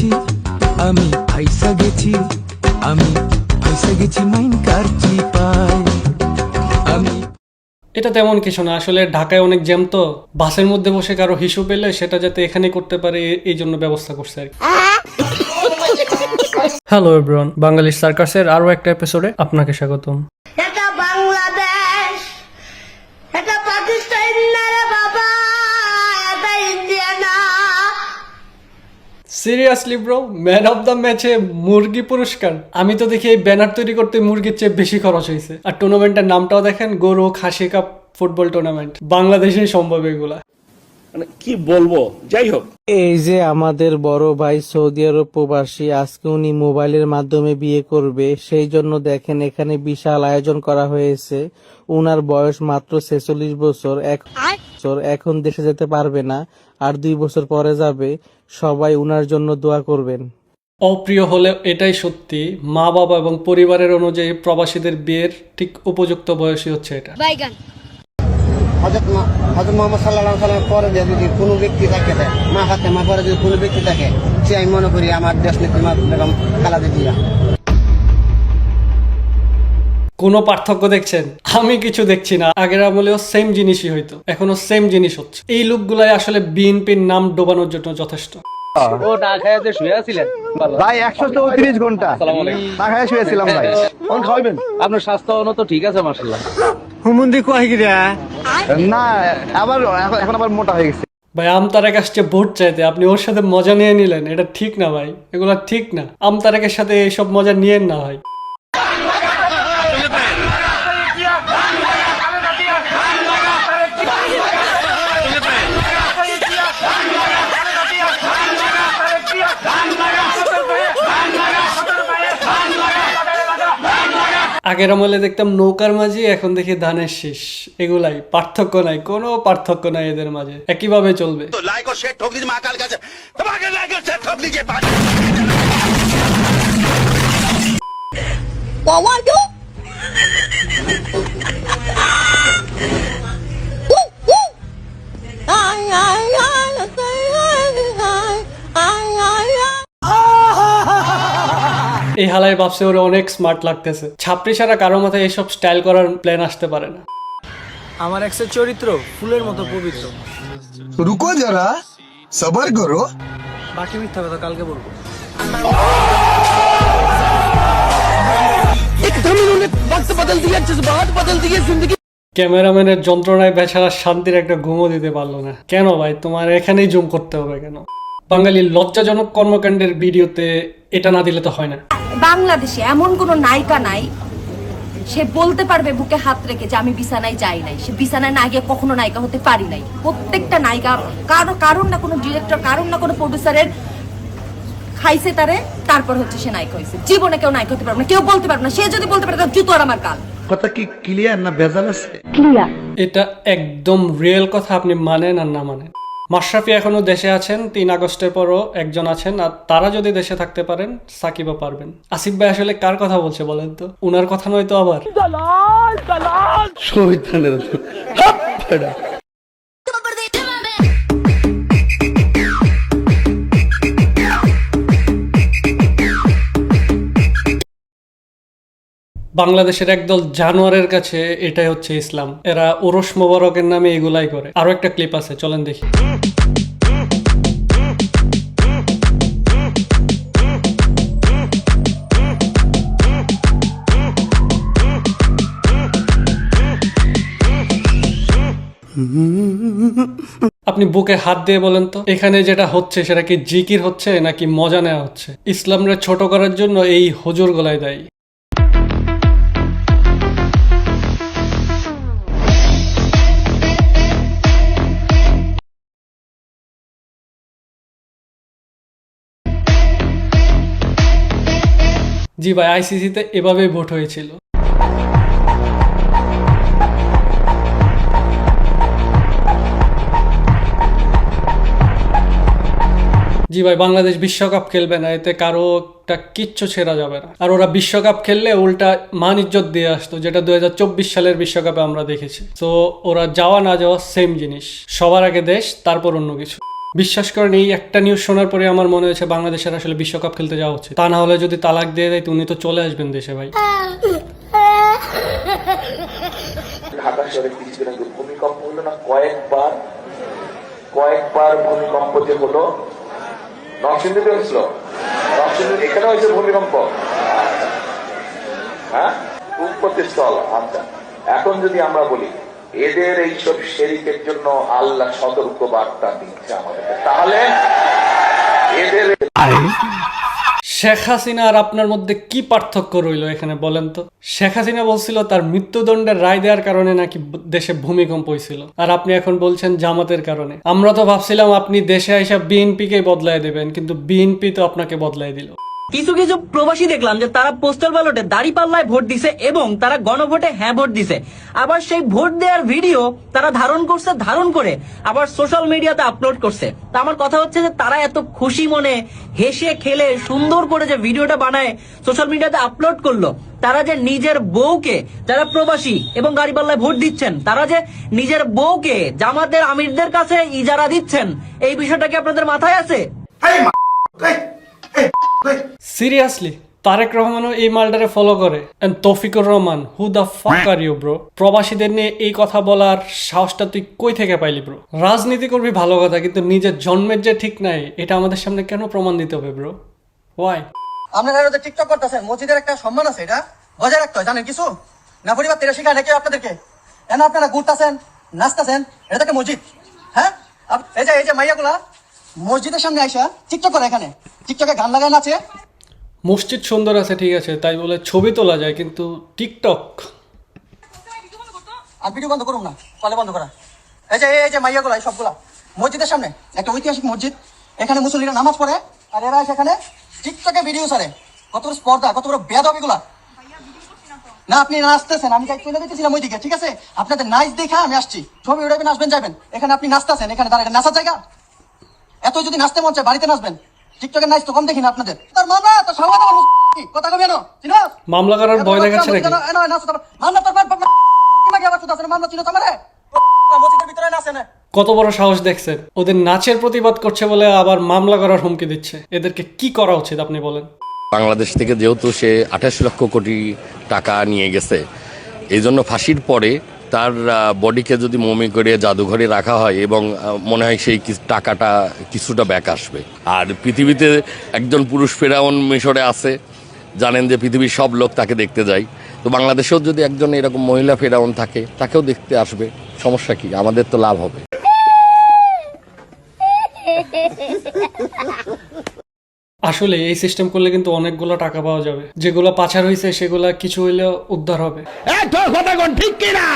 গেছি আমি ফাইসা গেছি আমি ফাইসা গেছি মাইন কার চিপায়। আমি এটা তেমন কিছু না আসলে ঢাকায় অনেক জ্যাম তো বাসের মধ্যে বসে কারও হিসু পেলে সেটা যাতে এখানে করতে পারে এই জন্য ব্যবস্থা করছে আর কি। হ্যালো এভরিওয়ান বাঙালি সার্কাসের আরও একটা এপিসোডে আপনাকে স্বাগতম। Seriously bro man of the ম্যাচে মুরগি পুরস্কার। আমি তো দেখি এই ব্যানার তৈরি করতে মুরগির চেয়ে বেশি খরচ হয়েছে। আর টুর্নামেন্টের নামটাও দেখেন, গরু খাসি কাপ ফুটবল টুর্নামেন্ট বাংলাদেশেই সম্ভব এগুলা। মানে কি বলব? যাই হোক। এই যে আমাদের বড় ভাই সৌদি আরব প্রবাসী আজকে উনি মোবাইলের মাধ্যমে বিয়ে করবে সেই জন্য দেখেন এখানে বিশাল আয়োজন করা হয়েছে। উনার বয়স মাত্র ছেচল্লিশ বছর এক বছর এখন দেশে যেতে পারবে না আর দুই বছর পরে যাবে। সবাই উনার জন্য দোয়া করবেন। অপ্রিয় হলে এটাই সত্যি মা বাবা এবং পরিবারের অনুযায়ী প্রবাসীদের বিয়ের ঠিক উপযুক্ত বয়সই হচ্ছে এটা। হজরত হজরত মোহাম্মদ সাল্লাহ সাল্লামের পরে যদি কোনো ব্যক্তি থাকে মা হাতে মা পরে যদি কোনো ব্যক্তি থাকে সে আমি মনে করি আমার দেশ নেত্রী মা বেগম খালাদা জিয়া। কোনো পার্থক্য দেখছেন? আমি কিছু দেখছি না। আগের আমলেও সেম জিনিসই হইতো। এখনও সেম জিনিস হচ্ছে। এই লোকগুলাই আসলে বিএনপির নাম ডোবানোর জন্য যথেষ্ট। ভাই একশো চৌত্রিশ ঘণ্টা। না খাই শুয়েছিলাম ভাই। কোন খাওয়াবেন আপনার স্বাস্থ্য তো ঠিক আছে মার্শাল্লাহ না, আবার এখন- আবার মোটা হয়ে গেছে। ভাই, আমতারেক আসছে ভোট চাইতে। আপনি ওর সাথে মজা নিয়ে নিলেন। এটা ঠিক না ভাই। এগুলা ঠিক না। আমতারেকের সাথে এইসব মজা নিয়েন না ভাই। আগের আমলে দেখতাম নৌকার মাঝে এখন দেখি ধানের শেষ। এগুলাই পার্থক্য নাই কোনো পার্থক্য নাই এদের মাঝে। একইভাবে চলবে। লাইক এই হালায় ভাবছে ওরা অনেক স্মার্ট লাগতেছে। ছাপড়ি ছাড়া কারও মাথায় এইসব স্টাইল করার প্ল্যান আসতে পারে না। আমার এক্সের চরিত্র ফুলের মতো পবিত্র। রুকো যারা সবার করো। বাকি মিথ্যা কথা কালকে বলব। ক্যামেরাম্যানের যন্ত্রণায় বেচারা শান্তির একটা ঘুমো দিতে পারল না। কেন ভাই তোমার এখানেই জুম করতে হবে কেন? বাঙালির লজ্জাজনক কর্মকাণ্ডের ভিডিওতে এটা না দিলে তো হয় না। বাংলাদেশে এমন কোনো নায়িকা নাই সে বলতে পারবে বুকে হাত রেখে যে আমি বিছানায় যাই নাই। সে বিছানায় না গিয়ে কখনো নায়িকা হতে পারি নাই। প্রত্যেকটা নায়িকা কারও কারণ না কোনো ডিরেক্টর কারণ না কোনো প্রডিউসারের খাইছে তারে তারপর হচ্ছে সে নায়িকা হয়েছে। জীবনে কেউ নায়িকা হতে পারবে না কেউ বলতে পারবে না। সে যদি বলতে পারে তার জুতো আর আমার কাল কথা কি ক্লিয়ার না ভেজাল আছে? ক্লিয়ার এটা একদম রিয়েল কথা আপনি মানেন আর না মানেন। মাশরাফি এখনও দেশে আছেন তিন আগস্টের পরও একজন আছেন আর তারা যদি দেশে থাকতে পারেন সাকিবও পারবেন। আসিফ ভাই আসলে কার কথা বলছে বলেন তো? উনার কথা নয় তো আবার বাংলাদেশের একদল জানোয়ারের কাছে এটাই হচ্ছে ইসলাম। এরা ওরস মোবারকের নামে এগুলাই করে। আরও একটা ক্লিপ আছে, চলেন দেখি। আপনি বুকে হাত দিয়ে বলেন তো, এখানে যেটা হচ্ছে, সেটা কি জিকির হচ্ছে নাকি মজা নেওয়া হচ্ছে? ইসলামরা ছোট করার জন্য এই হজুর গলায় দেয়। জি ভাই আইসিসিতে এভাবেই ভোট হয়েছিল। জি ভাই, বাংলাদেশ বিশ্বকাপ খেলবে না, এতে কারও একটা কিচ্ছু ছেড়া যাবে না। আর ওরা বিশ্বকাপ খেললে উল্টা মান ইজ্জত দিয়ে আসতো, যেটা দুই হাজার চব্বিশ সালের বিশ্বকাপে আমরা দেখেছি। তো ওরা যাওয়া না যাওয়া সেম জিনিস। সবার আগে দেশ, তারপর অন্য কিছু। বিশ্বাস করেন, এই একটা নিউজ শোনার পরে আমার মনে হয়েছে বাংলাদেশের আসলে বিশ্বকাপ খেলতে যাওয়া উচিত। তা না হলে যদি তালাক দিয়ে দেয় উনি তো চলে আসবেন দেশে ভাই। ঢাকা শহরে কিছুদিন আগে ভূমিকম্প হলো না, কয়েকবার কয়েকবার ভূমিকম্প যে হলো, নরসিংদীতে হয়েছিল। নরসিংদী, এখানে হয়েছে ভূমিকম্প। হ্যাঁ? উৎপত্তি স্থল আচ্ছা। এখন যদি আমরা বলি এদের এইসব শেরিকের জন্য আল্লাহ সতর্ক বার্তা দিচ্ছে আমাদেরকে। তাহলে এদের শেখ হাসিনা আর আপনার মধ্যে কি পার্থক্য রইল এখানে বলেন তো? শেখ হাসিনা বলছিল তার মৃত্যুদণ্ডের রায় দেওয়ার কারণে নাকি দেশে ভূমিকম্প হয়েছিল। আর আপনি এখন বলছেন জামাতের কারণে। আমরা তো ভাবছিলাম আপনি দেশে আইসা বিএনপি কে বদলায় দেবেন, কিন্তু বিএনপি তো আপনাকে বদলায় দিল। কিছু কিছু প্রবাসী দেখলাম যে তারা পোস্টাল ব্যালটে দাড়ি পাল্লায় ভোট দিছে এবং তারা গণভোটে হ্যাঁ ভোট দিছে। আবার সেই ভোট দেওয়ার ভিডিও তারা ধারণ করছে, ধারণ করে আবার সোশ্যাল মিডিয়াতে আপলোড করছে। তা আমার কথা হচ্ছে যে তারা এত খুশি মনে হেসে খেলে সুন্দর করে যে ভিডিওটা বানায় সোশ্যাল মিডিয়াতে আপলোড করল, তারা যে নিজের বউকে যারা প্রবাসী এবং গাড়ি পাল্লায় ভোট দিচ্ছেন, তারা যে নিজের বউকে জামাতের আমিরদের কাছে ইজারা দিচ্ছেন, এই বিষয়টা কি আপনাদের মাথায় আছে? সিরিয়াসলি তারেক রহমানও এই মালটারে ফলো করে। And Toufiqur Rahman who the fuck are you bro প্রবাসীদের নিয়ে এই কথা বলার সাহসটা তুই কই থেকে পাইলি ব্রো রাজনীতি করবি ভালো কথা কিন্তু নিজের জন্মের যে ঠিক নাই এটা আমাদের সামনে কেন প্রমাণ দিতে হবে ব্রো ওয়াই আপনারা যে টিকটক করতেছেন মসজিদের একটা সম্মান আছে এটা? বজায় রাখতে হয় জানেন কিছু? না পরিবার তেরে শিখা নাকি আপনাদেরকে? কেন আপনারা ঘুরতেছেন নাচতেছেন? এটা থেকে মসজিদ হ্যাঁ? এই যে এই যে মাইয়াগুলা মসজিদের সামনে আইসা টিকটক করে এখানে। টিকটকে গান লাগায় নাচে। মসজিদ সুন্দর আছে ঠিক আছে তাই বলে ছবি তোলা যায় কিন্তু টিকটক। আর ভিডিও বন্ধ করুন না কলে বন্ধ করা। এই যে এই যে মাইয়াগুলা এই সবগুলা। মসজিদের সামনে একটা ঐতিহাসিক মসজিদ। এখানে মুসল্লিরা নামাজ পড়ে আর এরা সেখানে টিকটকে ভিডিও ছাড়ে। কত বড় স্পর্ধা কত বড় বেদব এগুলা না আপনি নাচতেছেন আমি চলে যেতেছিলাম ওইদিকে ঠিক আছে? আপনাদের নাচ দেখা আমি আসছি। ছবি উঠাবেন আসবেন যাবেন এখানে আপনি নাচতেছেন এখানে দাঁড়ায় নাচার জায়গা। এত যদি নাচতে মন চায় বাড়িতে নাচবেন টিকটকে নাচ তো কম দেখি না আপনাদের তার মামা তো সবাই আমার কথা কবে না চিনস মামলা করার ভয় দেখাচ্ছে নাকি মামলা তোর বাপ কি আবার শুধু আছে মামলা চিনো তোমারে মসজিদের ভিতরে নাচে না কত বড় সাহস দেখছে ওদের নাচের প্রতিবাদ করছে বলে আবার মামলা করার হুমকি দিচ্ছে এদেরকে কি করা উচিত আপনি বলেন বাংলাদেশ থেকে যেহেতু সে আঠাশ লক্ষ কোটি টাকা নিয়ে গেছে এই জন্য ফাঁসির পরে তার বডিকে যদি মমি করে জাদুঘরে রাখা হয় এবং মনে হয় সেই টাকাটা কিছুটা ব্যাক আসবে। আর পৃথিবীতে একজন পুরুষ ফেরাউন মিশরে আছে, জানেন যে পৃথিবীর সব লোক তাকে দেখতে যায়। তো বাংলাদেশেও যদি একজন এরকম মহিলা ফেরাউন থাকে, তাকেও দেখতে আসবে। সমস্যা কি? আমাদের তো লাভ হবে। আসলে এই সিস্টেম করলে কিন্তু অনেকগুলো টাকা পাওয়া যাবে। যেগুলো পাচার হয়েছে সেগুলো কিছু হইলে উদ্ধার হবে। ঠিক কিনা?